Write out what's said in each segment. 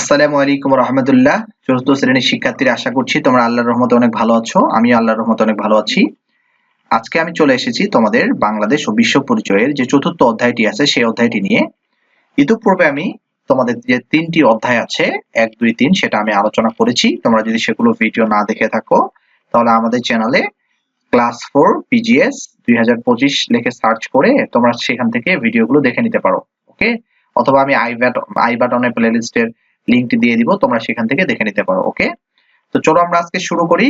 আসসালামু আলাইকুম রহমতুল্লাহ। চতুর্থ শ্রেণির শিক্ষার্থীরা আশা করছি তোমরা আল্লাহর রহমতে অনেক ভালো আছো। আমি আল্লাহর রহমতে অনেক ভালো আছি। আজকে আমি চলে এসেছি তোমাদের বাংলাদেশ ও বিশ্ব পরিচয়ের যে চতুর্থ অধ্যায়টি আছে, সেই অধ্যায়টি নিয়ে। ইতিপূর্বে আমি তোমাদের যে তিনটি অধ্যায় আছে, এক, দুই, তিন, সেটা আমি আলোচনা করেছি। তোমরা যদি সেগুলো ভিডিও না দেখে থাকো, তাহলে আমাদের চ্যানেলে ক্লাস ফোর পিজিএস দুই লিখে সার্চ করে তোমরা সেখান থেকে ভিডিওগুলো দেখে নিতে পারো ওকে অথবা আমি আই আই বাটনে প্লেলিস্টের লিংকটি দিয়ে দিব, তোমরা সেখান থেকে দেখে নিতে পারো ওকে তো চলো আমরা আজকে শুরু করি।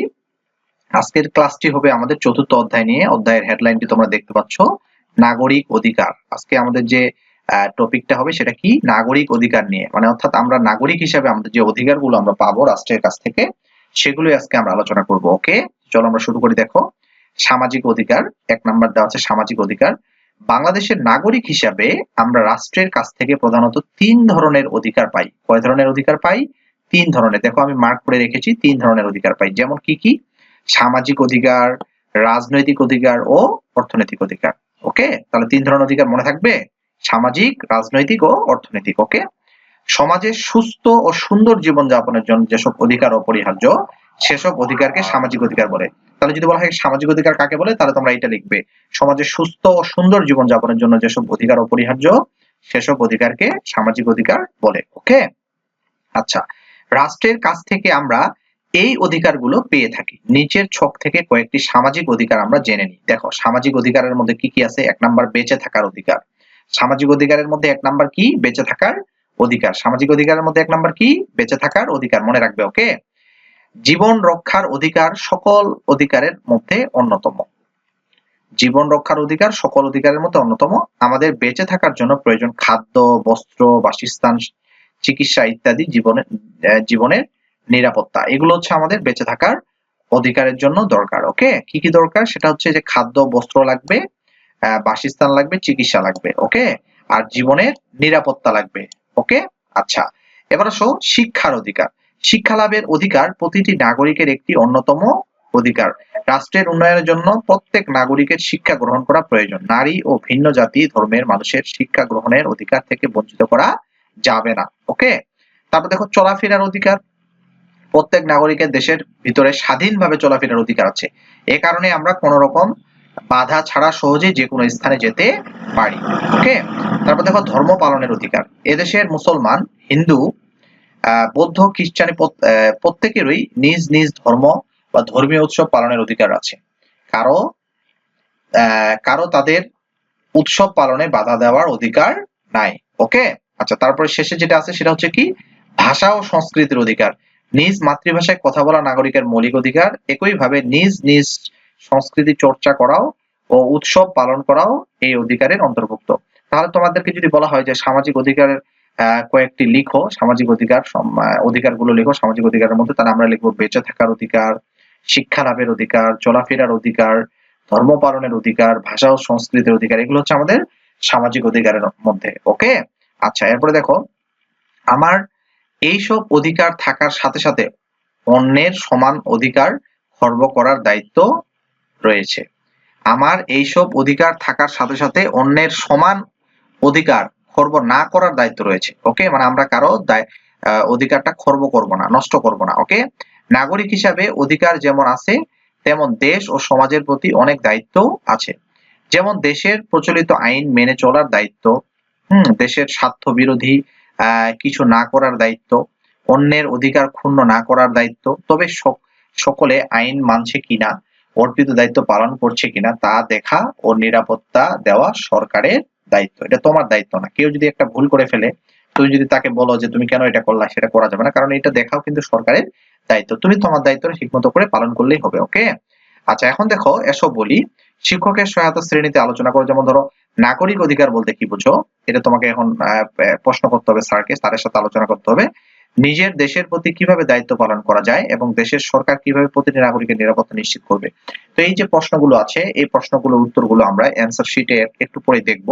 আজকের ক্লাসটি হবে আমাদের চতুর্থ অধ্যায় নিয়ে, অধ্যায়ের হেডলাইনটি তোমরা দেখতে পাচ্ছ, নাগরিক অধিকার। আজকে আমাদের যে টপিকটা হবে সেটা কি? নাগরিক অধিকার নিয়ে। মানে অর্থাৎ আমরা নাগরিক হিসাবে আমাদের যে অধিকারগুলো আমরা পাবো রাষ্ট্রের কাছ থেকে, সেগুলোই আজকে আমরা আলোচনা করব ওকে চলো আমরা শুরু করি, দেখো। সামাজিক অধিকার, এক নাম্বার দেওয়া আছে সামাজিক অধিকার। বাংলাদেশের নাগরিক হিসাবে আমরা রাষ্ট্রের কাছ থেকে প্রধানত তিন ধরনের অধিকার পাই। কয় ধরনের অধিকার পাই? তিন ধরনের। দেখো, আমি মার্ক করে রেখেছি, তিন ধরনের অধিকার পাই। যেমন কি কি? সামাজিক অধিকার, রাজনৈতিক অধিকার ও অর্থনৈতিক অধিকার। ওকে? তাহলে তিন ধরনের অধিকার মনে থাকবে? সামাজিক, রাজনৈতিক ও অর্থনৈতিক। ওকে? সমাজে সুস্থ ও সুন্দর জীবন যাপনের জন্য যেসব অধিকার অপরিহার্য সেসব অধিকারকে সামাজিক অধিকার বলে। তাহলে যদি বলা হয় সামাজিক অধিকার কাকে বলে? তাহলে তোমরা এটা লিখবে, সমাজে সুস্থ ও সুন্দর জীবন যাপনের জন্য যেসব অধিকার অপরিহার্য, সেসব অধিকারকে সামাজিক অধিকার বলে, ওকে? আচ্ছা রাষ্ট্রের কাছ থেকে আমরা এই অধিকারগুলো পেয়ে থাকি। নিচের ছক থেকে কয়েকটি সামাজিক অধিকার আমরা জেনে নিই। দেখো, সামাজিক অধিকারের মধ্যে কি কি আছে? এক নাম্বার বেঁচে থাকার অধিকার। সামাজিক অধিকারের মধ্যে এক নাম্বার কি? বেঁচে থাকার অধিকার। সামাজিক অধিকারের মধ্যে এক নাম্বার কি? বেঁচে থাকার অধিকার। মনে রাখবে, ওকে? জীবন রক্ষার অধিকার সকল অধিকারের মধ্যে অন্যতম। জীবন রক্ষার অধিকার সকল অধিকারের মধ্যে অন্যতম। আমাদের বেঁচে থাকার জন্য প্রয়োজন খাদ্য, বস্ত্র, বাসস্থান, চিকিৎসা ইত্যাদি জীবনের জীবনের নিরাপত্তা। এগুলো হচ্ছে আমাদের বেঁচে থাকার অধিকারের জন্য দরকার, ওকে? কি কি দরকার? সেটা হচ্ছে যে খাদ্য, বস্ত্র লাগবে বাসস্থান লাগবে, চিকিৎসা লাগবে, ওকে? আর জীবনের নিরাপত্তা লাগবে, ওকে? আচ্ছা এবার আসো শিক্ষার অধিকার। শিক্ষা লাভের অধিকার প্রতিটি নাগরিকের একটি অন্যতম অধিকার। রাষ্ট্রের উন্নয়নের জন্য প্রত্যেক নাগরিকের শিক্ষা গ্রহণ করা প্রয়োজন। নারী ও ভিন্ন জাতি, ধর্মের মানুষের শিক্ষা গ্রহণের অধিকার থেকে বঞ্চিত করা যাবে না। ওকে? তারপর দেখো, চলাফেরার অধিকার। প্রত্যেক নাগরিকের দেশের ভিতরে স্বাধীনভাবে চলাফেরার অধিকার আছে। এ কারণে আমরা কোন রকম বাধা ছাড়া সহজেই যে কোনো স্থানে যেতে পারি। ওকে? তারপর দেখো, ধর্ম পালনের অধিকার। এদেশের মুসলমান, হিন্দু বৌদ্ধ, খ্রিস্টানি প্রত্যেকেরই নিজ নিজ ধর্ম বা ধর্মীয় উৎসব পালনের অধিকার আছে। কারও কারও তাদের উৎসব পালনে বাধা দেওয়ার অধিকার নাই ওকে আচ্ছা তারপরে শেষে যেটা আছে সেটা হচ্ছে কি? ভাষা ও সংস্কৃতির অধিকার। নিজ মাতৃভাষায় কথা বলা নাগরিকের মৌলিক অধিকার, একইভাবে নিজ নিজ সংস্কৃতি চর্চা করাও ও উৎসব পালন করাও এই অধিকারের অন্তর্ভুক্ত। তাহলে তোমাদেরকে যদি বলা হয় যে সামাজিক অধিকারের কয়েকটি লিখো, সামাজিক অধিকার অধিকারগুলো লিখো, সামাজিক অধিকারের মধ্যে তাহলে আমরা লিখব বেঁচে থাকার অধিকার, শিক্ষা লাভের অধিকার, চলাফেরার অধিকার, ধর্ম পালনের অধিকার, ভাষা ও সংস্কৃতির অধিকার, এগুলো হচ্ছে আমাদের সামাজিক অধিকারের মধ্যে, ওকে? আচ্ছা এরপরে দেখো, আমার এইসব অধিকার থাকার সাথে সাথে অন্যের সমান অধিকার খর্ব করার দায়িত্ব রয়েছে। আমার এইসব অধিকার থাকার সাথে সাথে অন্যের সমান অধিকার খর্ব না করার দায়িত্ব রয়েছে ওকে মানে আমরা কারও অধিকারটা খর্ব করব না, নষ্ট করব না ওকে নাগরিক হিসাবে অধিকার যেমন আছে, তেমন দেশ ও সমাজের প্রতি অনেক দায়িত্ব আছে। যেমন দেশের প্রচলিত আইন মেনে চলার দায়িত্ব, হম, দেশের স্বার্থ বিরোধী কিছু না করার দায়িত্ব, অন্যের অধিকার ক্ষুণ্ণ না করার দায়িত্ব, তবে সকলে আইন মানছে কিনা অর্পিত দায়িত্ব পালন করছে কিনা তা দেখা ও নিরাপত্তা দেওয়া সরকারের দায়িত্ব। এটা তোমার দায়িত্ব না। কেউ যদি একটা ভুল করে ফেলে তুমি যদি তাকে বলো যে তুমি কেন এটা করলা, সেটা করা যাবে না, কারণ এটা দেখাও কিন্তু সরকারের দায়িত্ব। তুমি তোমার দায়িত্বটা ঠিকমতো করে পালন করলেই হবে, ওকে? আচ্ছা এখন দেখো এসব বলি। শিক্ষকের সহায়তা শ্রেণীতে আলোচনা করো। যেমন ধরো, নাগরিক অধিকার বলতে কি বুঝো? এটা তোমাকে এখন প্রশ্ন করতে হবে স্যারকে, স্যারের সাথে আলোচনা করতে হবে। নিজের দেশের প্রতি কীভাবে দায়িত্ব পালন করা যায় এবং দেশের সরকার কীভাবে প্রতিটি নাগরিকের নিরাপত্তা নিশ্চিত করবে? তো এই যে প্রশ্নগুলো আছে, এই প্রশ্নগুলোর উত্তরগুলো আমরা অ্যান্সার শিটে একটু পরে দেখব।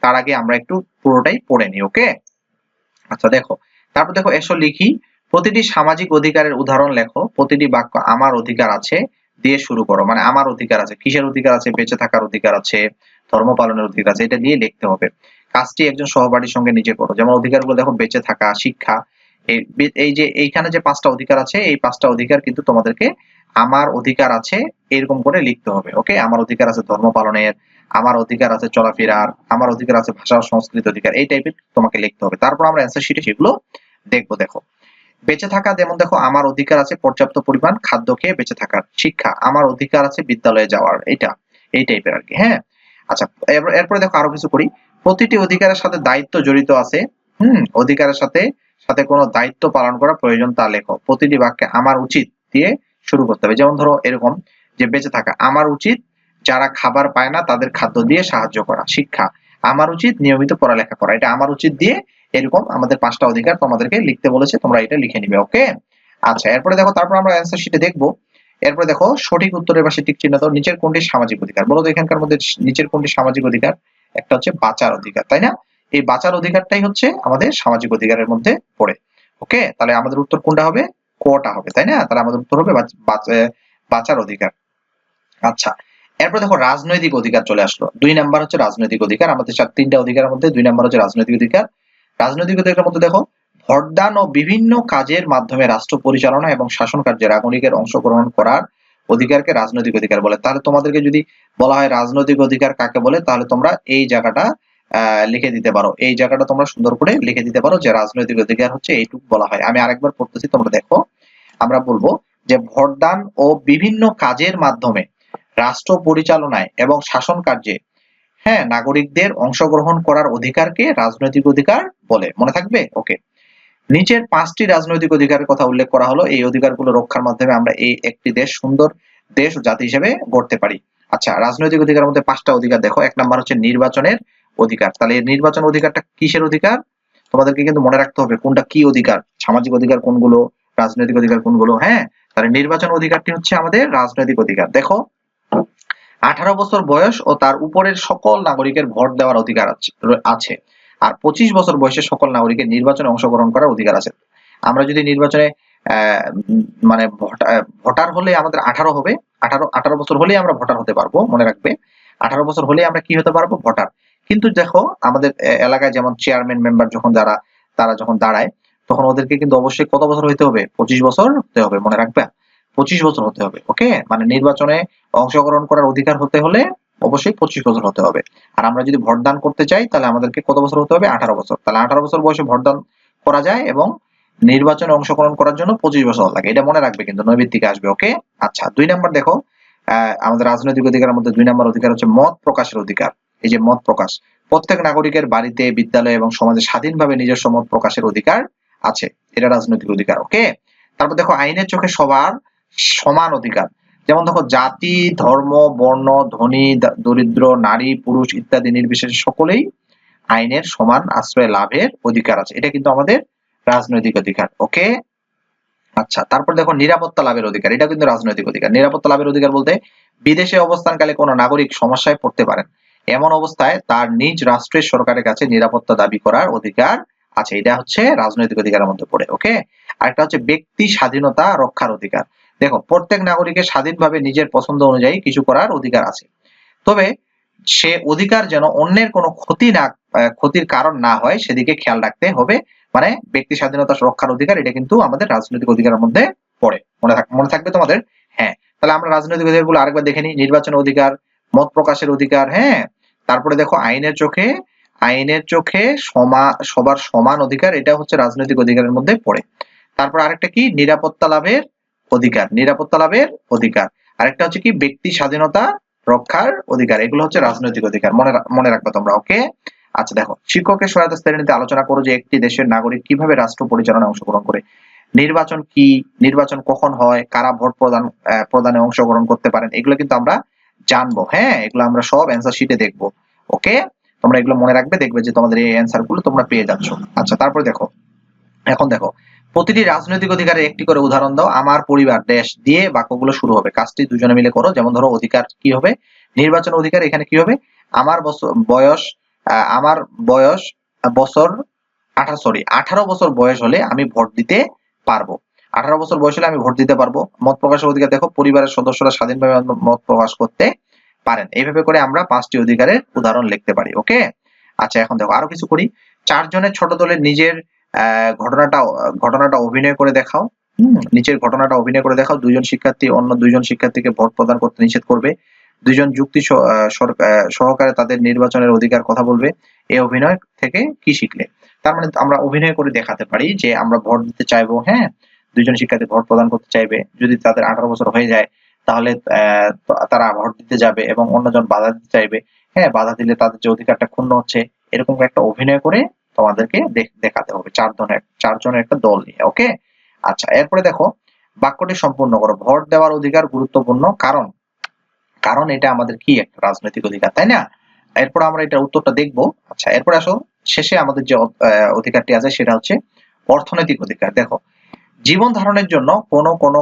তার আগে আমরা একটু পুরোটাই পড়ে নিই ওকে আচ্ছা দেখো। তারপর দেখো, এসো লিখি, প্রতিটি সামাজিক অধিকারের উদাহরণ লেখো, প্রতিটি বাক্য আমার অধিকার আছে, দিয়ে শুরু করো। মানে আমার অধিকার আছে, কিসের অধিকার আছে, বেঁচে থাকার অধিকার আছে, ধর্ম পালনের অধিকার আছে, এটা দিয়ে লিখতে হবে। কাজটি একজন সহপাঠীর সঙ্গে নিজে করো। যেমন অধিকারগুলো দেখো, বেঁচে থাকা, শিক্ষা এই যে এইখানে যে পাঁচটা অধিকার আছে, এই পাঁচটা অধিকার কিন্তু তোমাদেরকে আমার অধিকার আছে এরকম করে লিখতে হবে, ওকে? আমার অধিকার আছে ধর্ম পালনের, আমার অধিকার আছে চলাফেরার, আমার অধিকার আছে ভাষা সংস্কৃতি অধিকার, এই টাইপের তোমাকে লিখতে হবে। তারপর আমরা অ্যান্সার শিটে সেগুলো দেখব, দেখো। বেঁচে থাকা, যেমন দেখো, আমার অধিকার আছে পর্যাপ্ত পরিমাণ খাদ্য খেয়ে বেঁচে থাকার শিক্ষা, আমার অধিকার আছে বিদ্যালয়ে যাওয়ার, এটা, এই টাইপের আর কি হ্যাঁ? আচ্ছা এরপরে দেখো আরও কিছু করি। প্রতিটি অধিকারের সাথে দায়িত্ব জড়িত আছে, হুম? অধিকারের সাথে সাথে কোনো দায়িত্ব পালন করা প্রয়োজন তা লেখো প্রতিটি বাক্যে আমার উচিত দিয়ে শুরু করতে হবে। যেমন ধরো এরকম যে বেঁচে থাকা, আমার উচিত যারা খাবার পায় না তাদের খাদ্য দিয়ে সাহায্য করা, শিক্ষা। আমার উচিত নিয়মিত পড়ালেখা করা। এটা আমার উচিত দিয়ে এরকম আমাদের পাঁচটা অধিকার তোমাদেরকে লিখতে বলেছে, তোমরা এটা লিখে নিবে, ওকে? আচ্ছা এরপরে দেখো, তারপর আমরা অ্যান্সার শিটে দেখব। এরপরে দেখো, সঠিক উত্তরের পাশে টিক চিহ্ন দাও, নিচের কোনটি সামাজিক অধিকার? বলো তো এখানকার মধ্যে নিচের কোনটি সামাজিক অধিকার? একটা হচ্ছে বাঁচার অধিকার, তাই না? এই বাঁচার অধিকারটাই হচ্ছে আমাদের সামাজিক অধিকারের মধ্যে পড়ে। ওকে? তাহলে আমাদের উত্তর কোনটা হবে? কোটা হবে, তাই না? তাহলে আমাদের উত্তর হবে বাচ- বাচ- বাঁচার অধিকার। আচ্ছা এরপর দেখো রাজনৈতিক অধিকার চলে আসলো। দুই নাম্বার হচ্ছে রাজনৈতিক অধিকার। আমাদের চার, তিনটা অধিকারের মধ্যে দুই নাম্বার হচ্ছে রাজনৈতিক অধিকার। রাজনৈতিক অধিকারের মধ্যে দেখো, ভোটদান ও বিভিন্ন কাজের মাধ্যমে রাষ্ট্র পরিচালনা এবং শাসন কার্যে নাগরিকের অংশগ্রহণ করার অধিকারকে রাজনৈতিক অধিকার বলে। তাহলে তোমাদেরকে যদি বলা হয় রাজনৈতিক অধিকার কাকে বলে, তাহলে তোমরা এই জায়গাটা লিখে দিতে পারো। এই জায়গাটা তোমরা সুন্দর করে লিখে দিতে পারো যে রাজনৈতিক অধিকার হচ্ছে এইটুকু বলা হয়। আমি আরেকবার পড়তেছি, তোমরা দেখো। আমরা বলব যে ভোটদান ও বিভিন্ন কাজের মাধ্যমে রাষ্ট্র পরিচালনায় এবং শাসন কার্যে হ্যাঁ নাগরিকদের অংশগ্রহণ করার অধিকারকে রাজনৈতিক অধিকার বলে। মনে থাকবে? ওকে। নিচের পাঁচটি রাজনৈতিক অধিকারের কথা উল্লেখ করা হলো। এই অধিকারগুলো রক্ষার মাধ্যমে আমরা এই একটি দেশ সুন্দর দেশ ও জাতি হিসেবে গড়তে পারি। আচ্ছা রাজনৈতিক অধিকারের মধ্যে পাঁচটা অধিকার দেখো। এক নাম্বার হচ্ছে নির্বাচনের অধিকার। তাহলে নির্বাচন অধিকারটা কিসের অধিকার? তোমাদেরকে কিন্তু মনে রাখতে হবে কোনটা কি অধিকার, সামাজিক অধিকার কোনগুলো, রাজনৈতিক অধিকার কোনগুলো হ্যাঁ? তাহলে নির্বাচন অধিকারটি হচ্ছে আমাদের রাজনৈতিক অধিকার। দেখো, আঠারো বছর বয়স ও তার উপরের সকল নাগরিকের ভোট দেওয়ার অধিকার আছে- আর পঁচিশ বছর বয়সের সকল নাগরিকের নির্বাচনে অংশগ্রহণ করার অধিকার আছে। আমরা যদি নির্বাচনে মানে ভোটার হলে আমাদের আঠারো হবে, আঠারো আঠারো বছর হলেই আমরা ভোটার হতে পারব, মনে রাখবে। আঠারো বছর হলেই আমরা কি হতে পারব? ভোটার। কিন্তু দেখো, আমাদের এলাকায় যেমন চেয়ারম্যান মেম্বার যখন যারা, তারা যখন দাঁড়ায়, তখন ওদেরকে কিন্তু অবশ্যই কত বছর হইতে হবে? পঁচিশ বছর হতে হবে, মনে রাখবে? পঁচিশ বছর হতে হবে ওকে মানে নির্বাচনে অংশগ্রহণ করার অধিকার হতে হলে অবশ্যই পঁচিশ বছর হতে হবে। আর আমরা যদি ভোটদান করতে চাই, তাহলে আমাদেরকে কত বছর হতে হবে? আঠারো বছর। তাহলে আঠারো বছর বয়সে ভোটদান করা যায় এবং নির্বাচনে অংশগ্রহণ করার জন্য পঁচিশ বছর লাগে। এটা মনে রাখবে কিন্তু নৈবিত্তিকে আসবে ওকে আচ্ছা দুই নাম্বার দেখো আমাদের রাজনৈতিক অধিকারের মধ্যে দুই নাম্বার অধিকার হচ্ছে মত প্রকাশের অধিকার। এই যে মত প্রকাশ, প্রত্যেক নাগরিকের বাড়িতে, বিদ্যালয়ে এবং সমাজে স্বাধীনভাবে নিজস্ব মত প্রকাশের অধিকার আছে। এটা রাজনৈতিক অধিকার, ওকে? তারপর দেখো, আইনের চোখে সবার সমান অধিকার। যেমন দেখো, জাতি, ধর্ম, বর্ণ, ধনী দরিদ্র, নারী, পুরুষ ইত্যাদি নির্বিশেষে সকলেই আইনের সমান আশ্রয় লাভের অধিকার আছে। এটা কিন্তু আমাদের রাজনৈতিক অধিকার, ওকে? আচ্ছা তারপর দেখো, নিরাপত্তা লাভের অধিকার এটা কিন্তু রাজনৈতিক অধিকার। নিরাপত্তা লাভের অধিকার বলতে বিদেশে অবস্থানকালে কোনো নাগরিক সমস্যায় পড়তে পারেন। এমন অবস্থায় তার নিজ রাষ্ট্রের সরকারের কাছে নিরাপত্তা দাবি করার অধিকার আছে। এটা হচ্ছে রাজনৈতিক অধিকারের মধ্যে পড়ে, ওকে? আরেকটা হচ্ছে ব্যক্তি স্বাধীনতা রক্ষার অধিকার। দেখো, প্রত্যেক নাগরিকের স্বাধীনভাবে নিজের পছন্দ অনুযায়ী কিছু করার অধিকার আছে। তবে সে অধিকার যেন অন্যের কোনো ক্ষতি না ক্ষতির কারণ না হয়, সেদিকে খেয়াল রাখতে হবে। মানে ব্যক্তি স্বাধীনতা রক্ষার অধিকার, এটা কিন্তু আমাদের রাজনৈতিক অধিকারের মধ্যে পড়ে। মনে মনে থাকবে তোমাদের? হ্যাঁ। তাহলে আমরা রাজনৈতিক অধিকারগুলো আরেকবার দেখে নিই। নির্বাচন অধিকার মত প্রকাশের অধিকার হ্যাঁ? তারপরে দেখো আইনের চোখে আইনের চোখে সমা, সবার সমান অধিকার, এটা হচ্ছে রাজনৈতিক অধিকারের মধ্যে পড়ে। তারপর আরেকটা কি? নিরাপত্তা লাভের অধিকার, নিরাপত্তা লাভের অধিকার। আরেকটা হচ্ছে কি? ব্যক্তি স্বাধীনতা রক্ষার অধিকার, এগুলো হচ্ছে রাজনৈতিক অধিকার। মনে মনে রাখবে তোমরা, ওকে? আচ্ছা দেখো, শিক্ষকের সহায়তা শ্রেণীতে আলোচনা করো যে একটি দেশের নাগরিক কীভাবে রাষ্ট্র পরিচালনায় অংশগ্রহণ করে। নির্বাচন কি? নির্বাচন কখন হয়? কারা ভোট প্রদান প্রদানে অংশগ্রহণ করতে পারেন? এগুলো কিন্তু আমরা জানব। হ্যাঁ এগুলো আমরা সব অ্যান্সার শিটে দেখব। ওকে তোমরা এগুলো মনে রাখবে, দেখবে যে তোমাদের এই অ্যান্সারগুলো তোমরা পেয়ে যাচ্ছ। আচ্ছা তারপরে দেখো। এখন দেখো, প্রতিটি রাজনৈতিক অধিকারের একটি করে উদাহরণ দাও, আমার পরিবার, দেশ দিয়ে বাক্যগুলো শুরু হবে। কাজটি দুজনে মিলে করো, যেমন ধরো অধিকার কি হবে? নির্বাচন অধিকার এখানে কি হবে? আমার বয়স আমার বয়স, বছর আঠারো সরি আঠারো বছর বয়স হলে আমি ভোট দিতে পারব। আঠারো বছর বয়স হলে আমি ভোট দিতে পারব। মত প্রকাশের অধিকার দেখো, পরিবারের সদস্যরা স্বাধীনভাবে মত প্রকাশ করতে পারেন। এইভাবে করে আমরা পাঁচটি অধিকারের উদাহরণ লিখতে পারি, ওকে? আচ্ছা এখন দেখো, আরও কিছু করি। চারজনের ছোট দলের নিজের ঘটনাটা ঘটনাটা অভিনয় করে দেখাও। নিচের ঘটনাটা অভিনয় করে দেখাও। দুইজন শিক্ষার্থী অন্য দুইজন শিক্ষার্থীকে ভোট প্রদান করতে নিষেধ করবে। দুইজন যুক্তি সহকারে তাদের নির্বাচনের অধিকার কথা বলবে। এই অভিনয় থেকে কি শিখলে? তার মানে আমরা অভিনয় করে দেখাতে পারি যে আমরা ভোট দিতে চাইব হ্যাঁ? দুইজন শিক্ষার্থী ভোট প্রদান করতে চাইবে, যদি তাদের আঠারো বছর হয়ে যায়, তাহলে তারা ভোট দিতে যাবে এবং অন্যজন বাধা দিতে চাইবে। হ্যাঁ বাধা দিলে তাদের যে অধিকারটা ক্ষুণ্ণ হচ্ছে, এরকম একটা অভিনয় করে তোমাদেরকে দেখাতে হবে চার জনের চারজনের একটা দল নিয়ে ওকে আচ্ছা এরপরে দেখো, বাক্যটি সম্পূর্ণ করো। ভোট দেওয়ার অধিকার গুরুত্বপূর্ণ কারণ। কারণ এটা আমাদের কি একটা রাজনৈতিক অধিকার, তাই না? এরপর আমরা এটার উত্তরটা দেখব। আচ্ছা এরপরে আসো, শেষে আমাদের যে অধিকারটি আছে, সেটা হচ্ছে অর্থনৈতিক অধিকার। দেখো জীবন ধারণের জন্য কোন কোন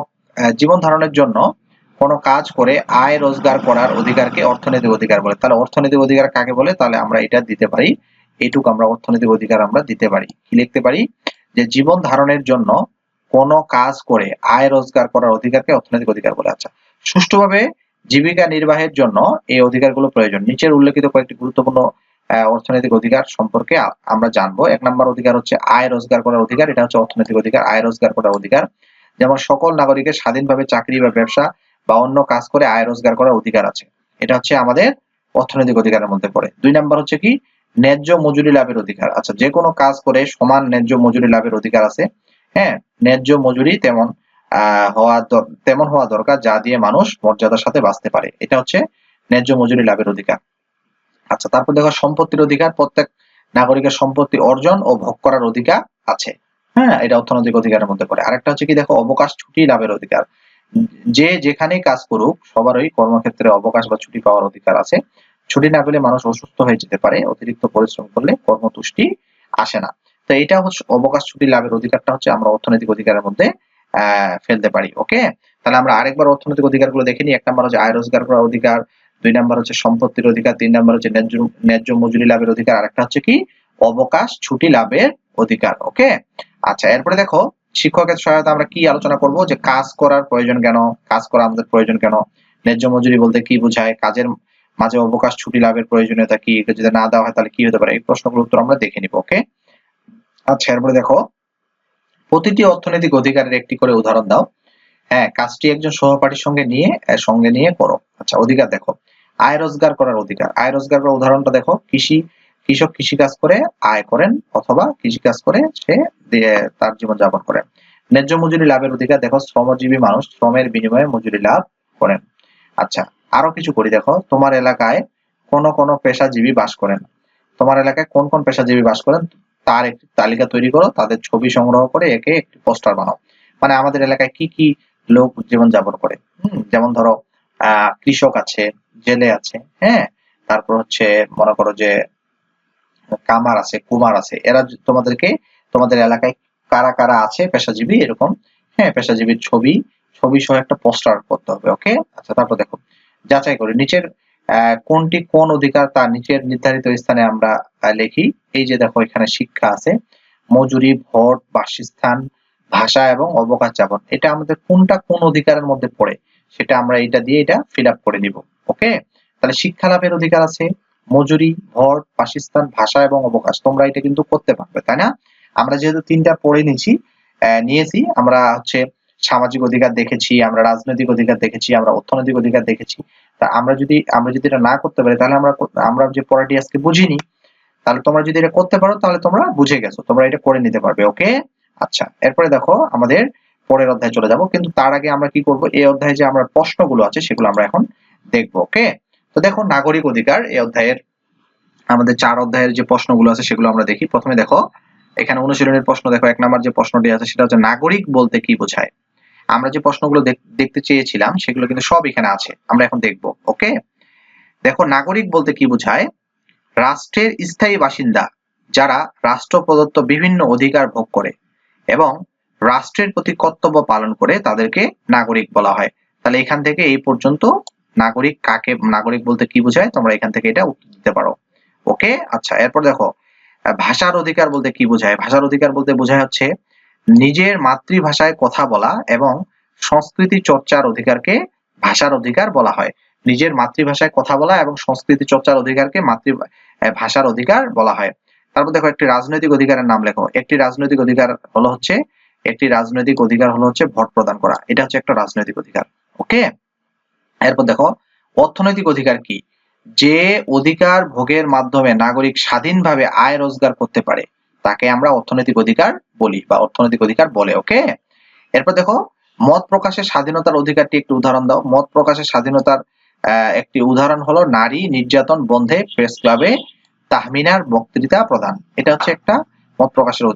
জীবন ধারণের জন্য কোন কাজ করে আয় রোজগার করার অধিকারকে অর্থনৈতিক অধিকার বলে। তাহলে অর্থনৈতিক অধিকার কাকে বলে? তাহলে আমরা এটা দিতে পারি। এইটুকু আমরা অর্থনৈতিক অধিকার আমরা দিতে পারি। কি লিখতে পারি? যে জীবন ধারণের জন্য কোন কাজ করে আয় রোজগার করার অধিকারকে অর্থনৈতিক অধিকার বলে। আচ্ছা সুষ্ঠুভাবে জীবিকা নির্বাহের জন্য এই অধিকারগুলো প্রয়োজন। নিচের উল্লেখিত কয়েকটি গুরুত্বপূর্ণ অর্থনৈতিক অধিকার সম্পর্কে আমরা জানব। এক নম্বর অধিকার হচ্ছে আয় রোজগার করার অধিকার। এটা হচ্ছে অর্থনৈতিক অধিকার, আয় রোজগার করার অধিকার। যেমন সকল নাগরিকের স্বাধীনভাবে চাকরি বা ব্যবসা বা অন্য কাজ করে আয় রোজগার করার অধিকার আছে। এটা হচ্ছে আমাদের অর্থনৈতিক অধিকারের মধ্যে পড়ে। দুই নাম্বার হচ্ছে কি? ন্যায্য মজুরি লাভের অধিকার। আচ্ছা যে কোনো কাজ করে সমান ন্যায্য মজুরি লাভের অধিকার আছে। হ্যাঁ ন্যায্য মজুরি তেমন হওয়া তেমন হওয়া দরকার, যা দিয়ে মানুষ মর্যাদার সাথে বাঁচতে পারে। এটা হচ্ছে ন্যায্য মজুরি লাভের অধিকার। আচ্ছা তারপর দেখো সম্পত্তির অধিকার, প্রত্যেক নাগরিকের সম্পত্তি অর্জন ও ভোগ করার অধিকার আছে। হ্যাঁ এটা অর্থনৈতিক অধিকারের মধ্যে পড়ে। আরেকটা হচ্ছে কি, দেখো অবকাশ, ছুটি, লাভের অধিকার। যে যেখানে কাজ করুক, সবারই কর্মক্ষেত্রে অবকাশ বা ছুটি পাওয়ার অধিকার আছে। ছুটি না পেলে মানুষ অসুস্থ হয়ে যেতে পারে, অতিরিক্ত পরিশ্রম করলে কর্মতুষ্টি আসে না। তো এটা হচ্ছে অবকাশ, ছুটি, লাভের অধিকারটা হচ্ছে আমরা অর্থনৈতিক অধিকারের মধ্যে, আহ, ফেলতে পারি ওকে তাহলে আমরা আরেকবার অর্থনৈতিক অধিকারগুলো দেখে নিই। এক নাম্বার হচ্ছে আয় রোজগার করার অধিকার দুই নাম্বার হচ্ছে সম্পত্তির অধিকার, তিন নাম্বার হচ্ছে ন্যায্য ন্যায্য মজুরি লাভের অধিকার, আরেকটা হচ্ছে কি? অবকাশ, ছুটি লাভের অধিকার, ওকে? আচ্ছা এরপরে দেখো, শিক্ষকের সহায়তা আমরা কি আলোচনা করব? যে কাজ করার প্রয়োজন কেন? কাজ করা আমাদের প্রয়োজন কেন? ন্যায্য মজুরি বলতে কি বোঝায়? কাজের মাঝে অবকাশ, ছুটি লাভের প্রয়োজনীয়তা কি? যদি না দেওয়া হয় তাহলে কি হতে পারে? এই প্রশ্নগুলোর উত্তর আমরা দেখে নিব, ওকে? আচ্ছা এরপরে দেখো, প্রতিটি অর্থনৈতিক অধিকারের একটি করে উদাহরণ দাও। হ্যাঁ কাজটি একজন সহপাঠীর সঙ্গে নিয়ে সঙ্গে নিয়ে করো। আচ্ছা অধিকার দেখো। আয় রোজগার করার অধিকার। আয় রোজগার করার উদাহরণটা দেখো, কৃষি, কৃষক কৃষি কাজ করে আয় করেন অথবা কৃষি কাজ করে সে তার জীবন যাপন করেন ন্যায্য মজুরি লাভের অধিকার, দেখো, শ্রমজীবী মানুষ শ্রমের বিনিময়ে মজুরি লাভ করেন। আচ্ছা আরও কিছু করি দেখো, তোমার এলাকায় কোন কোন পেশাজীবী বাস করেন। তোমার এলাকায় কোন কোন পেশাজীবী বাস করেন? তার একটি তালিকা তৈরি করো, তাদের ছবি সংগ্রহ করে একে একটি পোস্টার বানাও। মানে আমাদের এলাকায় কি কি লোক জীবন যাপন করে যেমন ধরো, আহ, কৃষক আছে জেলে আছে হ্যাঁ? তারপর হচ্ছে মনে করো যে কামার আছে, কুমার আছে, এরা তোমাদেরকে তোমাদের এলাকায় কারা কারা আছে, পেশাজীবী এরকম হ্যাঁ পেশাজীবীর ছবি ছবি সহ একটা পোস্টার করতে হবে, ওকে? আচ্ছা তারপর দেখো, যাচাই করি, নিচের কোনটি কোন অধিকার তার নিচের নির্ধারিত স্থানে আমরা লিখি, এই যে দেখো এখানে শিক্ষা আছে, মজুরি, ভোট, বাসস্থান, ভাষা এবং অবকাশ যাপন এটা আমাদের কোনটা কোন অধিকারের মধ্যে পড়ে, সেটা আমরা এটা দিয়ে এটা ফিল আপ করে দিব ওকে? তাহলে শিক্ষা লাভের অধিকার আছে, মজুরি ভোট বাসস্থান, ভাষা এবং অবকাশ। তোমরা এটা কিন্তু করতে পারবে, তাই না? আমরা যেহেতু তিনটা পড়ে নিয়েছি নিয়েছি, আমরা হচ্ছে সামাজিক অধিকার দেখেছি, আমরা রাজনৈতিক অধিকার দেখেছি, আমরা অর্থনৈতিক অধিকার দেখেছি। তা আমরা যদি আমরা যদি এটা না করতে পারি, তাহলে আমরা আমরা যে পড়াটি আজকে বুঝিনি, তাহলে তোমরা যদি এটা করতে পারো, তাহলে তোমরা বুঝে গেছো, তোমরা এটা করে নিতে পারবে, ওকে? আচ্ছা এরপরে দেখো আমাদের পরের অধ্যায়ে চলে যাব, কিন্তু তার আগে আমরা কি করব? এই অধ্যায়ে যে আমরা প্রশ্নগুলো আছে, সেগুলো আমরা এখন দেখব ওকে তো দেখো, নাগরিক অধিকার, এই অধ্যায়ের আমাদের চার অধ্যায়ের যে প্রশ্নগুলো আছে সেগুলো আমরা দেখি। প্রথমে দেখো, এখানে অনুশীলনের প্রশ্ন দেখো, এক নাম্বার যে প্রশ্নটি আছে সেটা হচ্ছে, নাগরিক বলতে কি বোঝায়? আমরা যে প্রশ্নগুলো দেখতে চেয়েছিলাম সেগুলো কিন্তু সব এখানে আছে, আমরা এখন দেখব ওকে দেখো, নাগরিক বলতে কি বোঝায়? রাষ্ট্রের স্থায়ী বাসিন্দা, যারা রাষ্ট্র প্রদত্ত বিভিন্ন অধিকার ভোগ করে এবং রাষ্ট্রের প্রতি কর্তব্য পালন করে তাদেরকে নাগরিক বলা হয়। তাহলে এখান থেকে এই পর্যন্ত নাগরিক কাকে, নাগরিক বলতে কি বোঝায়? তোমরা এখান থেকে এটা উত্তর দিতে পারো। ওকে? আচ্ছা এরপর দেখো ভাষার অধিকার বলতে কি বোঝায়? ভাষার অধিকার বলতে বোঝায় হচ্ছে নিজের মাতৃভাষায় কথা বলা এবং সংস্কৃতি চর্চার অধিকারকে ভাষার অধিকার বলা হয়। নিজের মাতৃভাষায় কথা বলা এবং সংস্কৃতি চর্চার অধিকারকে মাতৃ ভাষার অধিকার বলা হয়। তারপর দেখো, একটি রাজনৈতিক অধিকারের নাম লেখো। একটি রাজনৈতিক অধিকার হলো হচ্ছে, একটি রাজনৈতিক অধিকার হলো হচ্ছে ভোট প্রদান করা। এটা হচ্ছে একটা রাজনৈতিক অধিকার। ওকে? এরপর দেখো, অর্থনৈতিক অধিকার কি? যে অধিকার ভোগের মাধ্যমে নাগরিক স্বাধীনভাবে আয় রোজগার করতে পারে, তাকে আমরা অর্থনৈতিক অধিকার বলি বা অর্থনৈতিক অধিকার বলে, ওকে? এরপর দেখো, মত প্রকাশের স্বাধীনতার অধিকারটি একটু উদাহরণ দাও। মত প্রকাশের স্বাধীনতার একটি উদাহরণ হলো নারী নির্যাতন বন্ধে প্রেস ক্লাবে তাহমিনার বক্তৃতা প্রদান। এটা হচ্ছে একটা মত প্রকাশের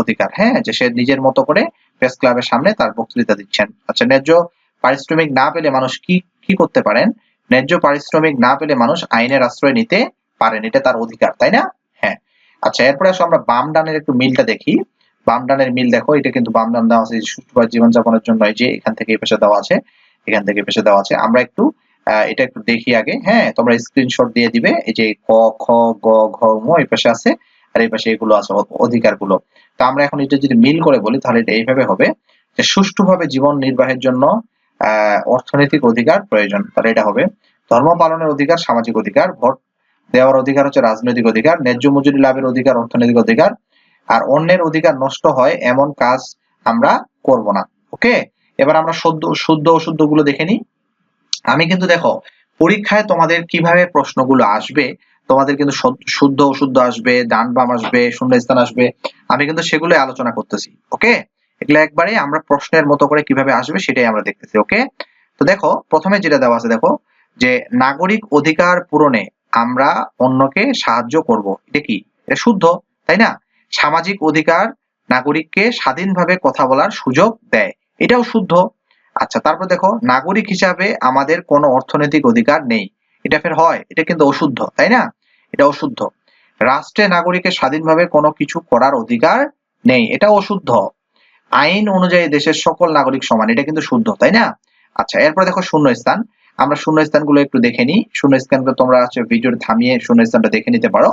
অধিকার হ্যাঁ? যে সে নিজের মতো করে প্রেস ক্লাবের সামনে তার বক্তৃতা দিচ্ছেন। আচ্ছা ন্যায্য পারিশ্রমিক না পেলে মানুষ কি কি করতে পারেন? ন্যায্য পারিশ্রমিক না পেলে মানুষ আইনের আশ্রয় নিতে পারেন, এটা তার অধিকার, তাই না? হ্যাঁ। আচ্ছা এরপরে আসো আমরা বাম ডানের একটু মিলটা দেখি। বাম ডানের মিল দেখো, এটা কিন্তু বাম ডান দেওয়া আছে, সুষ্ঠুভাবে জীবনযাপনের জন্য, এই যে এখান থেকে পাশে দেওয়া আছে, এখান থেকে পাশে দেওয়া আছে। আমরা একটু এটা একটু দেখি আগে। হ্যাঁ তোমরা স্ক্রিনশট দিয়ে দিবে, এই যে ক, খ, গ, ঘ, ম, এই পাশে আছে, আর এই পাশে এগুলো আছে অধিকারগুলো তো আমরা এখন এটা যদি মিল করে বলি, তাহলে এটা এইভাবে হবে যে সুষ্ঠুভাবে জীবন নির্বাহের জন্য অর্থনৈতিক অধিকার প্রয়োজন। তাহলে এটা হবে ধর্ম পালনের অধিকার, সামাজিক অধিকার, ভোট দেওয়ার অধিকার হচ্ছে রাজনৈতিক অধিকার, ন্যায্য মজুরি লাভের অধিকার, অর্থনৈতিক অধিকার। আর অন্যের অধিকার নষ্ট হয়, এমন কাজ আমরা করব না। ওকে? এবার আমরা শুদ্ধ শুদ্ধ অশুদ্ধগুলো দেখে নিই। আমি কিন্তু দেখো, পরীক্ষায় তোমাদের কীভাবে প্রশ্নগুলো আসবে, তোমাদের কিন্তু শুদ্ধ অশুদ্ধ আসবে ডান বাম আসবে, শূন্য স্থান আসবে, আমি কিন্তু সেগুলো আলোচনা করতেছি। ওকে? এগুলো একবারে আমরা প্রশ্নের মতো করে কীভাবে আসবে সেটাই আমরা দেখতেছি ওকে তো দেখো, প্রথমে যেটা দেওয়া আছে, দেখো, যে নাগরিক অধিকার পূরণে আমরা অন্যকে সাহায্য করব, এটা কি? এটা শুদ্ধ, তাই না? সামাজিক অধিকার নাগরিককে স্বাধীনভাবে কথা বলার সুযোগ দেয়, এটাও শুদ্ধ। আচ্ছা তারপর দেখো, নাগরিক হিসাবে আমাদের কোনো অর্থনৈতিক অধিকার নেই, এটা ফের হয়, এটা কিন্তু অশুদ্ধ, তাই না? এটা অশুদ্ধ। রাষ্ট্রে নাগরিকের স্বাধীনভাবে কোনো কিছু করার অধিকার নেই, এটা অশুদ্ধ। আইন অনুযায়ী দেশের সকল নাগরিক সমান, এটা কিন্তু শুদ্ধ, তাই না? আচ্ছা এরপরে দেখো শূন্য স্থান আমরা শূন্য স্থানগুলো একটু দেখে নিই। শূন্য স্থানগুলো তোমরা হচ্ছে ভিডিওর থামিয়ে শূন্য স্থানটা দেখে নিতে পারো।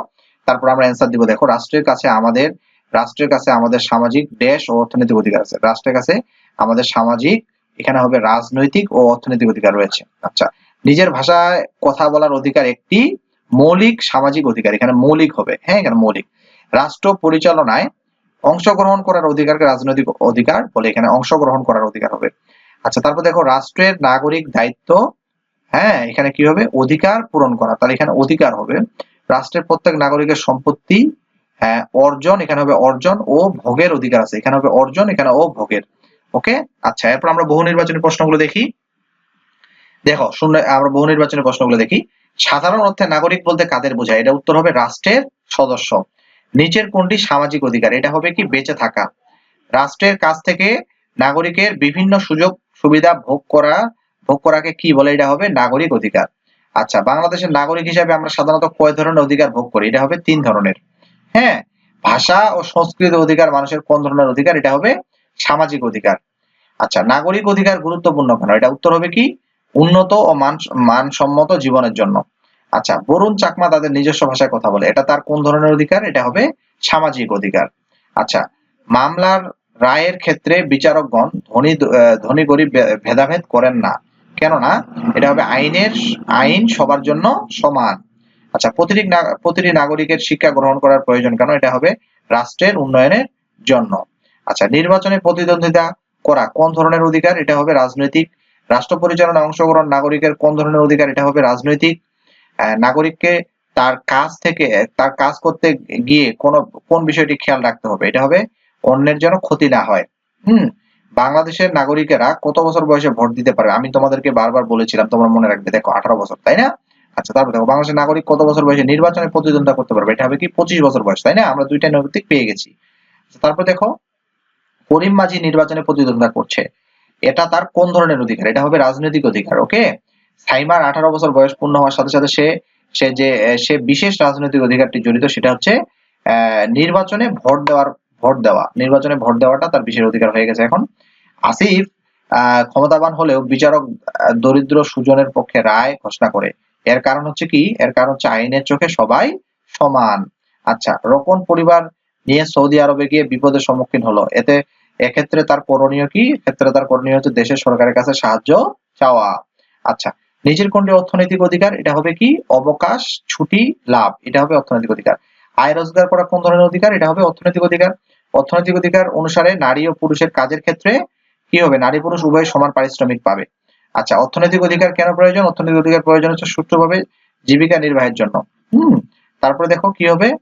তারপর আমরা অ্যান্সার দিব, দেখো, রাষ্ট্রের কাছে আমাদের, রাষ্ট্রের কাছে আমাদের সামাজিক দেশ ও অর্থনৈতিক অধিকার আছে। রাষ্ট্রের কাছে আমাদের সামাজিক, এখানে হবে রাজনৈতিক ও অর্থনৈতিক অধিকার রয়েছে। আচ্ছা নিজের ভাষায় কথা বলার অধিকার একটি মৌলিক সামাজিক অধিকার, এখানে মৌলিক হবে। হ্যাঁ এখানে মৌলিক। রাষ্ট্র পরিচালনায় অংশগ্রহণ করার অধিকারকে রাজনৈতিক অধিকার বলে এখানে অংশগ্রহণ করার অধিকার হবে। আচ্ছা তারপর দেখো, রাষ্ট্রের নাগরিক দায়িত্ব হ্যাঁ এখানে কি হবে? অধিকার পূরণ করা, তাহলে এখানে অধিকার হবে। রাষ্ট্রের প্রত্যেক নাগরিকের সম্পত্তি হ্যাঁ অর্জন, এখানে হবে অর্জন ও ভোগের অধিকার আছে। এখানে হবে অর্জন, এখানে ও ভোগের। ওকে? আচ্ছা এরপর আমরা বহু নির্বাচনী প্রশ্নগুলো দেখি। দেখো, শূন্য, আমরা বহু নির্বাচনী প্রশ্নগুলো দেখি। সাধারণ অর্থে নাগরিক বলতে কাদের বোঝায়? এটা উত্তর হবে রাষ্ট্রের সদস্য। নিচের কোনটি সামাজিক অধিকার? এটা হবে কি বেঁচে থাকা। রাষ্ট্রের কাছ থেকে নাগরিকের বিভিন্ন সুযোগ সুবিধা ভোগ করা, ভোগ করাকে কি বলে? এটা হবে নাগরিক অধিকার। আচ্ছা বাংলাদেশের নাগরিক হিসাবে আমরা সাধারণত কয় ধরনের অধিকার ভোগ করি? এটা হবে তিন ধরনের। হ্যাঁ ভাষা ও সংস্কৃতি অধিকার মানুষের কোন ধরনের অধিকার? এটা হবে সামাজিক অধিকার। আচ্ছা নাগরিক অধিকার গুরুত্বপূর্ণ কেন? এটা উত্তর হবে কি? উন্নত ও মান, মানসম্মত জীবনের জন্য। আচ্ছা বরুণ চাকমা তাদের নিজস্ব ভাষায় কথা বলে। এটা তার কোন ধরনের অধিকার? এটা হবে সামাজিক অধিকার। আচ্ছা মামলার রায়ের ক্ষেত্রে বিচারকগণ ধনী ধনী গরিব ভেদাভেদ করেন না। কেননা, এটা হবে আইনের আইন সবার জন্য সমান। আচ্ছা প্রতিটি প্রতিটি নাগরিকের শিক্ষা গ্রহণ করার প্রয়োজন কেন? এটা হবে রাষ্ট্রের উন্নয়নের জন্য। আচ্ছা নির্বাচনে প্রতিদ্বন্দ্বিতা করা কোন ধরনের অধিকার? এটা হবে রাজনৈতিক। রাষ্ট্র পরিচালনায় অংশগ্রহণ নাগরিকের কোন ধরনের অধিকার? এটা হবে রাজনৈতিক। নাগরিককে তার কাজ থেকে তার কাজ করতে গিয়ে কোন কোন বিষয়টি খেয়াল রাখতে হবে? এটা হবে অন্যের যেন ক্ষতি না হয়। হুম? বাংলাদেশের নাগরিকেরা কত বছর বয়সে ভোট দিতে পারবে? আমি তোমাদেরকে বারবার বলেছিলাম তোমরা মনে রাখবে দেখো আঠারো বছর তাই না? আচ্ছা তারপর দেখো বাংলাদেশের নাগরিক কত বছর বয়সে নির্বাচনে প্রতিদ্বন্দ্বিতা করতে পারবে? এটা হবে কি পঁচিশ বছর বয়স তাই না? আমরা দুইটা নৈতিক পেয়ে গেছি। আচ্ছা, তারপর দেখো করিম মাঝি নির্বাচনে প্রতিদ্বন্দ্বিতা করছে। এটা তার কোন ধরনের অধিকার? এটা হবে রাজনৈতিক অধিকার ওকে সাইমার আঠারো বছর বয়স পূর্ণ হওয়ার সাথে সাথে সে সে যে, সে বিশেষ রাজনৈতিক অধিকারটি জড়িত, সেটা হচ্ছে নির্বাচনে ভোট দেওয়ার, ভোট দেওয়া। নির্বাচনে ভোট দেওয়াটা তার বিশেষ অধিকার হয়ে গেছে এখন। আসিফ ক্ষমতাবান হলেও বিচারক দরিদ্র সুজনের পক্ষে রায় ঘোষণা করে। এর কারণ হচ্ছে কি? এর কারণ হচ্ছে আইনের চোখে সবাই সমান। আচ্ছা রোকন পরিবার নিয়ে সৌদি আরবে গিয়ে বিপদের সম্মুখীন হলো। এতে, এক্ষেত্রে তার করণীয় কি? ক্ষেত্রে তার করণীয় হচ্ছে দেশের সরকারের কাছে সাহায্য চাওয়া। আচ্ছা নিজের কোনটি অর্থনৈতিক অধিকার, এটা হবে কি? অবকাশ, ছুটি, লাভ, এটা হবে অর্থনৈতিক অধিকার। আয় রোজগার করা কোন ধরনের অধিকার? এটা হবে অর্থনৈতিক অধিকার। অর্থনৈতিক অধিকার অনুসারে নারী ও পুরুষের কাজের ক্ষেত্রে কি হবে? নারী পুরুষ উভয় সমান পারিশ্রমিক পাবে। আচ্ছা অর্থনৈতিক অধিকার কেন প্রয়োজন? অর্থনৈতিক অধিকার প্রয়োজন হচ্ছে সুষ্ঠুভাবে জীবিকা নির্বাহের জন্য। হুম? তারপরে দেখো কি হবে?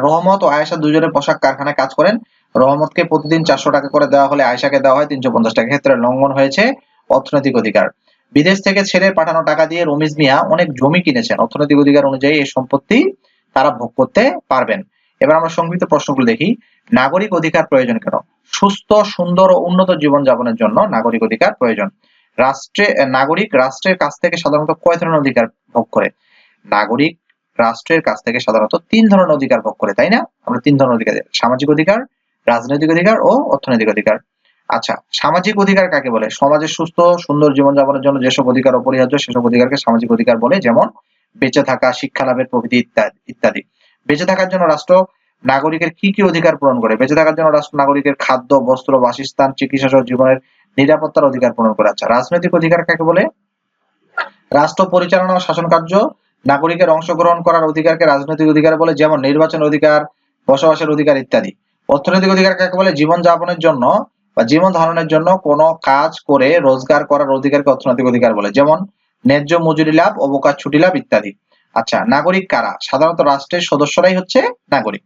রহমত ও আয়েশা দুজনে পোশাক কারখানায় কাজ করেন। রহমতকে প্রতিদিন চারশো টাকা করে দেওয়া হলে আয়েশাকে দেওয়া হয় তিনশো পঞ্চাশ টাকা। ক্ষেত্রে লঙ্ঘন হয়েছে অর্থনৈতিক অধিকার। বিদেশ থেকে ছেড়ে পাঠানো টাকা দিয়ে রমিজ মিয়া অনেক জমি কিনেছেন। অর্থনৈতিক অধিকার অনুযায়ী এই সম্পত্তি তারা ভোগ করতে পারবেন। এবার আমরা সংক্ষিপ্ত প্রশ্নগুলো দেখি। নাগরিক অধিকার প্রয়োজন কেন? সুস্থ, সুন্দর ও উন্নত জীবন যাপনের জন্য নাগরিক অধিকার প্রয়োজন। রাষ্ট্রে নাগরিক রাষ্ট্রের কাছ থেকে সাধারণত কয় ধরনের অধিকার ভোগ করে? নাগরিক রাষ্ট্রের কাছ থেকে সাধারণত তিন ধরনের অধিকার ভোগ করে, তাই না? আমরা তিন ধরনের অধিকার সামাজিক অধিকার, রাজনৈতিক অধিকার ও অর্থনৈতিক অধিকার। আচ্ছা সামাজিক অধিকার কাকে বলে? সমাজের সুস্থ, সুন্দর জীবনযাপনের জন্য যেসব অধিকার অপরিহার্য, সেসব অধিকারকে সামাজিক অধিকার বলে, যেমন বেঁচে থাকা, শিক্ষা লাভের প্রভৃতি ইত্যাদি ইত্যাদি। বেঁচে থাকার জন্য রাষ্ট্র নাগরিকের কি কি অধিকার পূরণ করে? বেঁচে থাকার জন্য রাষ্ট্র নাগরিকের খাদ্য, বস্ত্র, বাসস্থান, চিকিৎসা সহ জীবনের নিরাপত্তার অধিকার পূরণ করে। আচ্ছা রাজনৈতিক অধিকার কাকে বলে? রাষ্ট্র পরিচালনা ও শাসন কার্য নাগরিকের অংশগ্রহণ করার অধিকারকে রাজনৈতিক অধিকার বলে, যেমন নির্বাচন অধিকার, বসবাসের অধিকার ইত্যাদি। অর্থনৈতিক অধিকার কাকে বলে? জীবন যাপনের জন্য বা জীবন ধারণের জন্য কোনো কাজ করে রোজগার করার অধিকারকে অর্থনৈতিক অধিকার বলে, যেমন ন্যায্য মজুরি লাভ, অবকাশ ছুটি লাভ ইত্যাদি। আচ্ছা নাগরিক কারা? সাধারণত রাষ্ট্রের সদস্যরাই হচ্ছে নাগরিক।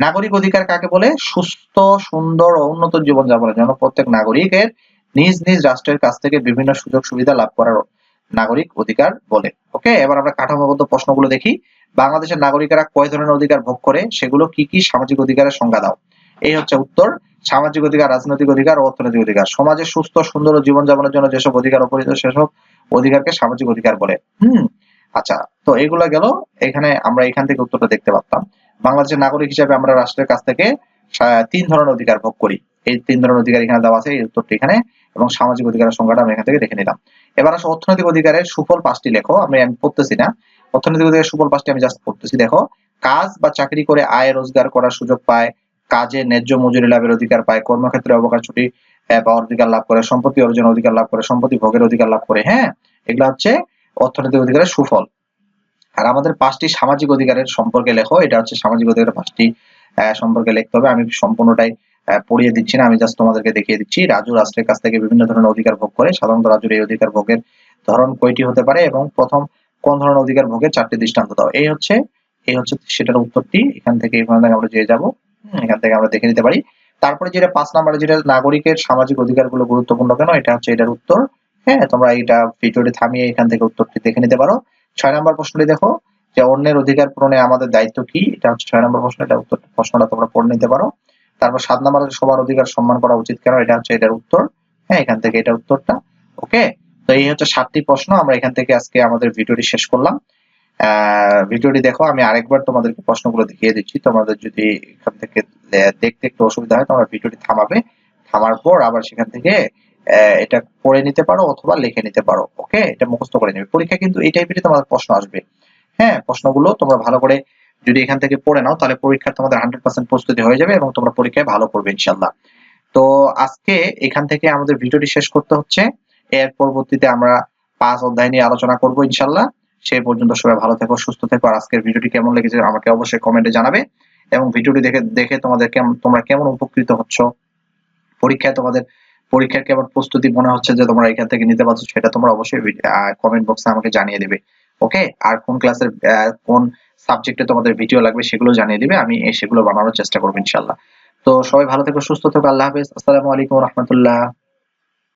নাগরিক অধিকার কাকে বলে? সুস্থ, সুন্দর ও উন্নত জীবন যাপনের জন্য প্রত্যেক নাগরিকের নিজ নিজ রাষ্ট্রের কাছ থেকে বিভিন্ন সুযোগ সুবিধা লাভ করার নাগরিক অধিকার বলে। ওকে এবার আমরা কাঠামোগত প্রশ্নগুলো দেখি। বাংলাদেশের নাগরিকেরা কয় ধরনের অধিকার ভোগ করে? সেগুলো কি কি সামাজিক অধিকারের সংজ্ঞা দাও। এই হচ্ছে উত্তর। সামাজিক অধিকার, রাজনৈতিক অধিকার ও অর্থনৈতিক অধিকার। সমাজে সুস্থ, সুন্দর জীবন যাপনের জন্য যেসব অধিকার অপরিচিত সেসব অধিকারকে সামাজিক অধিকার বলে। হুম? আচ্ছা তো এগুলো গেল। এখানে আমরা এখান থেকে উত্তরটা দেখতে পারতাম। বাংলাদেশের নাগরিক হিসেবে আমরা রাষ্ট্রের কাছ থেকে তিন ধরনের অধিকার ভোগ করি। এই তিন ধরনের অধিকার এখানে দেওয়া আছে, এই উত্তরটি এখানে, এবং সামাজিক অধিকারের সংখ্যাটা আমরা এখান থেকে দেখে নিলাম। এবার আসলে অর্থনৈতিক অধিকারের সুফল পাঁচটি লেখো, আমি আমি পড়তেছি না। অর্থনৈতিক অধিকারের সুফল পাঁচটি আমি জাস্ট পড়তেছি। দেখো, কাজ বা চাকরি করে আয়, রোজগার করার সুযোগ পায় কাজে ন্যায্য মজুরি লাভের অধিকার পায়, কর্মক্ষেত্রে অবকাশ ছুটি পাওয়ার অধিকার লাভ করে, সম্পত্তি অর্জন অধিকার লাভ করে, সম্পত্তি ভোগের অধিকার লাভ করে হ্যাঁ? এগুলো হচ্ছে অর্থনৈতিক অধিকারের সুফল। আর আমাদের পাঁচটি সামাজিক অধিকারের সম্পর্কে লেখো, এটা হচ্ছে সামাজিক অধিকারের পাঁচটি সম্পর্কে লিখতে হবে। আমি সম্পূর্ণটাই পড়িয়ে দিচ্ছি না, আমি জাস্ট তোমাদেরকে দেখিয়ে দিচ্ছি। রাজু রাষ্ট্রের কাছ থেকে বিভিন্ন ধরনের অধিকার ভোগ করে, সাধারণত রাজুর এই অধিকার ভোগের ধরন কয়টি হতে পারে এবং প্রথম কোন ধরনের অধিকার ভোগের চারটি দৃষ্টান্ত দাও। এই হচ্ছে এই হচ্ছে সেটার উত্তরটি। এখান থেকে এখান থেকে আমরা যেয়ে যাব। এখান থেকে আমরা দেখে নিতে পারি। তারপরে যেটা পাঁচ নম্বরে, যেটা নাগরিকের সামাজিক অধিকারগুলো গুরুত্বপূর্ণ কেন, এটা হচ্ছে এটার উত্তর। হ্যাঁ তোমরা এটা ভিডিওটি থামিয়ে এখান থেকে উত্তরটি দেখে নিতে পারো। ছয় নম্বর প্রশ্নটি দেখো, যে অন্যের অধিকার পূরণে আমাদের দায়িত্ব কি? এটা হচ্ছে ছয় নম্বর প্রশ্ন, এটা উত্তর, প্রশ্নটা তোমরা পড়ে নিতে পারো। তারপর সাত নম্বর, সবার অধিকার সম্মান করা উচিত কেন? এটা হচ্ছে এটার উত্তর। হ্যাঁ এখান থেকে এটা উত্তরটা। ওকে? তো এই হচ্ছে সাতটি প্রশ্ন, আমরা এখান থেকে আজকে আমাদের ভিডিওটি শেষ করলাম। ভিডিওটি দেখো, আমি আরেকবার তোমাদেরকে প্রশ্নগুলো দেখিয়ে দিচ্ছি। তোমাদের যদি এখান থেকে দেখতে একটু অসুবিধা হয়, তোমরা ভিডিওটি থামাবে। থামার পর আবার সেখান থেকে এটা পড়ে নিতে পারো অথবা লিখে নিতে পারো, ওকে? এটা মুখস্থ করে নেবে। পরীক্ষা কিন্তু এই টাইপেরই তোমাদের প্রশ্ন আসবে। হ্যাঁ প্রশ্নগুলো তোমরা ভালো করে যদি এখান থেকে পড়ে নাও, তাহলে পরীক্ষা তোমাদের হান্ড্রেড পার্সেন্ট প্রস্তুতি হয়ে যাবে এবং তোমরা পরীক্ষায় ভালো করবে ইনশাল্লাহ তো আজকে এখান থেকে আমাদের ভিডিওটি শেষ করতে হচ্ছে। এর পরবর্তীতে আমরা পাঁচ অধ্যায় নিয়ে আলোচনা করব ইনশাল্লাহ সেই পর্যন্ত সবাই ভালো থেকো, সুস্থ থেকো। আর আজকের ভিডিওটি কেমন লেগেছে আমাকে অবশ্যই কমেন্টে জানাবে। এবং ভিডিওটি দেখে দেখে তোমাদের কেমন, তোমরা কেমন উপকৃত হচ্ছ? পরীক্ষায় তোমাদের, পরীক্ষার কেমন প্রস্তুতি মনে হচ্ছে যে তোমরা এখান থেকে নিতে পারছ, সেটা তোমরা অবশ্যই কমেন্ট বক্সে আমাকে জানিয়ে দেবে। ওকে আর কোন ক্লাসের কোন সাবজেক্টে তোমাদের ভিডিও লাগবে সেগুলো জানিয়ে দিবে, আমি সেগুলো বানানোর চেষ্টা করব ইনশাল্লাহ তো সবাই ভালো থেকো, সুস্থ থেকো, আল্লাহ হাফেজ। আসসালামু আলাইকুম রহমতুল্লাহ।